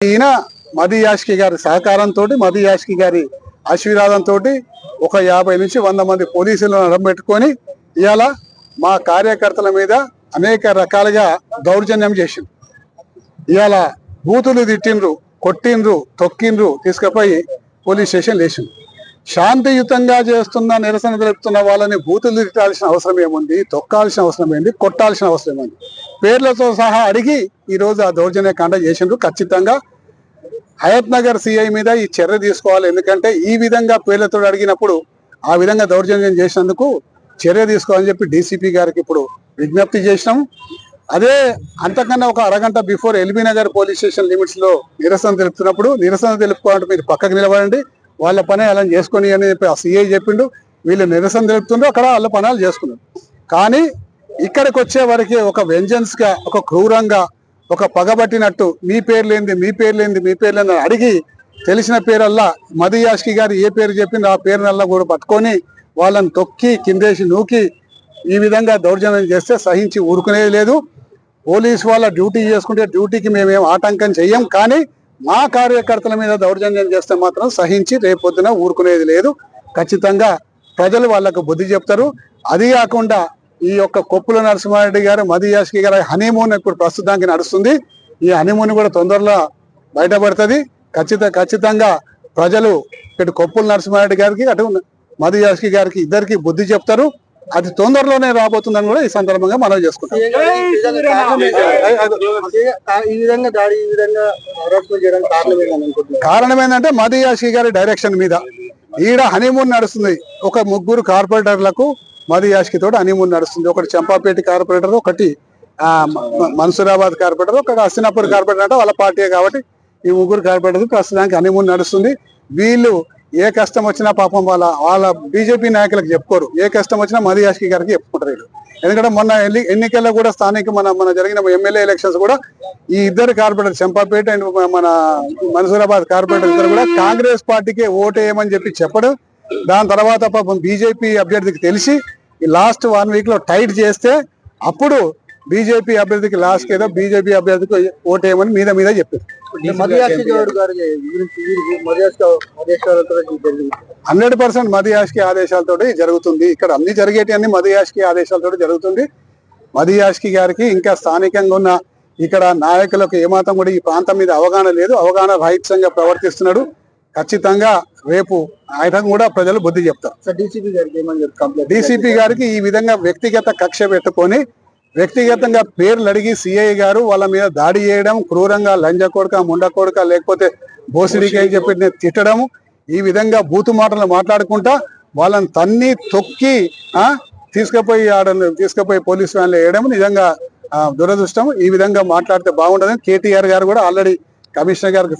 ఈయన మది యాష్కి గారి సహకారంతో మది యాష్కి గారి ఆశీర్వాదంతో ఒక యాభై నుంచి వంద మంది పోలీసులను నడబెట్టుకొని ఇవాళ మా కార్యకర్తల మీద అనేక రకాలుగా దౌర్జన్యం చేసింది ఇవాళ బూతులు తిట్టిండ్రు కొట్టిండ్రు తొక్కిండ్రు తీసుకుపోయి పోలీస్ స్టేషన్ లేచింది శాంతియుతంగా చేస్తున్న నిరసన తెలుపుతున్న వాళ్ళని బూతులు తిట్టాల్సిన అవసరం ఏముంది తొక్కాల్సిన అవసరం ఏంది కొట్టాల్సిన అవసరం ఏంది పేర్లతో సహా అడిగి ఈరోజు ఆ దౌర్జన్య కాండ చేసిండ్రు. ఖచ్చితంగా హయత్ నగర్ సిఐ మీద ఈ చర్య తీసుకోవాలి. ఎందుకంటే ఈ విధంగా పేర్లతో అడిగినప్పుడు ఆ విధంగా దౌర్జన్యం చేసినందుకు చర్య తీసుకోవాలని చెప్పి డీసీపీ గారికి ఇప్పుడు విజ్ఞప్తి చేసినాం. అదే అంతకన్నా ఒక అరగంట before LB Nagar police station లిమిట్స్లో నిరసన తెలుపుతున్నప్పుడు నిరసన తెలుపుకోవాలంటే మీరు పక్కకు నిలబడండి. వాళ్ళ పని అలా చేసుకొని అని చెప్పి ఆ సిఐ చెప్పిండు. వీళ్ళు నిరసన తెలుపుతుండ్రు. అక్కడ వాళ్ళ పనాలు చేసుకున్నారు. కానీ ఇక్కడికి వచ్చే వరకు ఒక వెంజన్స్గా ఒక క్రూరంగా ఒక పగబట్టినట్టు మీ పేర్లేంది మీ పేర్లేంది మీ పేరు అడిగి తెలిసిన పేరల్లా మది యాష్కి గారు ఏ పేరు చెప్పింది ఆ పేరునల్లా కూడా పట్టుకొని వాళ్ళని తొక్కి కిందేసి నూకి ఈ విధంగా దౌర్జన్యం చేస్తే సహించి ఊరుకునేది లేదు. పోలీస్ వాళ్ళ డ్యూటీ చేసుకుంటే డ్యూటీకి మేమేం ఆటంకం చెయ్యం కానీ మా కార్యకర్తల మీద దౌర్జన్యం చేస్తే మాత్రం సహించి రేపొద్దున ఊరుకునేది లేదు. ఖచ్చితంగా ప్రజలు వాళ్ళకు బుద్ధి చెప్తారు. అది కాకుండా ఈ యొక్క కొప్పుల నరసింహారెడ్డి గారు మది యాష్కి గారి హనీమూన్ ఇప్పుడు ప్రస్తుతానికి నడుస్తుంది. ఈ హనీమూన్ కూడా తొందరలో బయటపడుతుంది. ఖచ్చిత ఖచ్చితంగా ప్రజలు ఇటు కొప్పుల నరసింహారెడ్డి గారికి అటు మది యాష్కి గారికి ఇద్దరికి బుద్ధి చెప్తారు. అది తొందరలోనే రాబోతుందని కూడా ఈ సందర్భంగా మనం చేసుకుంటాం. కారణం ఏంటంటే మది యాషి గారి డైరెక్షన్ మీద. ఈడ హనీమూన్ నడుస్తుంది. ఒక ముగ్గురు కార్పొరేటర్లకు మధు యాష్కి తోటి హనీమూన్ నడుస్తుంది. ఒకటి చంపాపేట కార్పొరేటర్ ఒకటి ఆ, మన్సూరాబాద్ కార్పొరేటర్ ఒకటి హస్తినాపూర్ కార్పొరేటర్ అంటే వాళ్ళ పార్టీ కాబట్టి ఈ ముగ్గురు కార్పొరేటర్ ప్రస్తుతానికి హనీమూన్ నడుస్తుంది. వీళ్ళు ఏ కష్టం వచ్చినా పాపం వాళ్ళ వాళ్ళ బీజేపీ నాయకులకు చెప్పుకోరు. ఏ కష్టం వచ్చినా మధు యాష్కి గారికి చెప్పుకుంటారు వీళ్ళు. ఎందుకంటే మొన్న ఎన్ని- ఎన్నికల్లో కూడా స్థానిక మన మన జరిగిన ఎమ్మెల్యే ఎలక్షన్స్ కూడా ఈ ఇద్దరు కార్పొరేటర్ చంపాపేట అండ్ మన మన్సూరాబాద్ కార్పొరేటర్ ఇద్దరు కూడా కాంగ్రెస్ పార్టీకే ఓటేయమని చెప్పి చెప్పడం దాని తర్వాత పాపం బీజేపీ అభ్యర్థికి తెలిసి ఈ లాస్ట్ వన్ వీక్లో టైట్ చేస్తే అప్పుడు బీజేపీ అభ్యర్థికి లాస్ట్ ఏదో బీజేపీ అభ్యర్థికి ఓటేయమని మీద మీద చెప్పారు. హండ్రెడ్ పర్సెంట్ మదియాష్కి ఆదేశాలతో జరుగుతుంది. ఇక్కడ అన్ని జరిగేటి అన్ని మదియాష్కి ఆదేశాలతో జరుగుతుంది. మదియాష్కి గారికి ఇంకా స్థానికంగా ఉన్న ఇక్కడ నాయకులకు ఏమాత్రం కూడా ఈ ప్రాంతం మీద అవగాహన లేదు. అవగాహన రహితంగా ప్రవర్తిస్తున్నాడు. ఖచ్చితంగా రేపు ఆయన కూడా ప్రజలు బుద్ధి చెప్తారు. డీసీపీ గారికి ఏమని చెప్పి కంప్లైంట్ డీసీపీ గారికి ఈ విధంగా వ్యక్తిగత కక్ష పెట్టుకొని వ్యక్తిగతంగా పేర్లు అడిగి సిఐ గారు వాళ్ళ మీద దాడి చేయడం క్రూరంగా లంజ కొడక ముండ కొడక లేకపోతే బోసిడికి అని చెప్పి తిట్టడం ఈ విధంగా బూతు మాటలు మాట్లాడుకుంటా వాళ్ళని తన్ని తొక్కి ఆ తీసుకుపోయి ఆడ తీసుకుపోయి పోలీస్ వ్యాన్లో వేయడం నిజంగా దురదృష్టం. ఈ విధంగా మాట్లాడితే బాగుండదని కేటీఆర్ గారు కూడా ఆల్రెడీ కమిషనర్ గారికి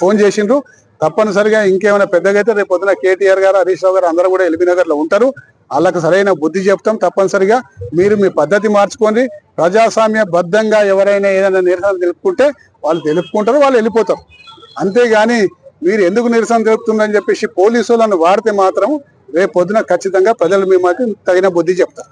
ఫోన్ చేసిండ్రు. తప్పనిసరిగా ఇంకేమైనా పెద్దగా అయితే రేపు పొద్దున కేటీఆర్ గారు హరీష్ రావు గారు అందరూ కూడా ఎల్బీ నగర్లో ఉంటారు. వాళ్ళకు సరైన బుద్ధి చెప్తాం. తప్పనిసరిగా మీరు మీ పద్ధతి మార్చుకోండి. ప్రజాస్వామ్య బద్ధంగా ఎవరైనా ఏదైనా నిరసన తెలుపుకుంటే వాళ్ళు తెలుపుకుంటారు వాళ్ళు వెళ్ళిపోతారు. అంతేగాని మీరు ఎందుకు నిరసన తెలుపుతుందని చెప్పేసి పోలీసులను వాడితే మాత్రం రేపు పొద్దున ఖచ్చితంగా ప్రజలు మీ మాకు తగిన బుద్ధి చెప్తారు.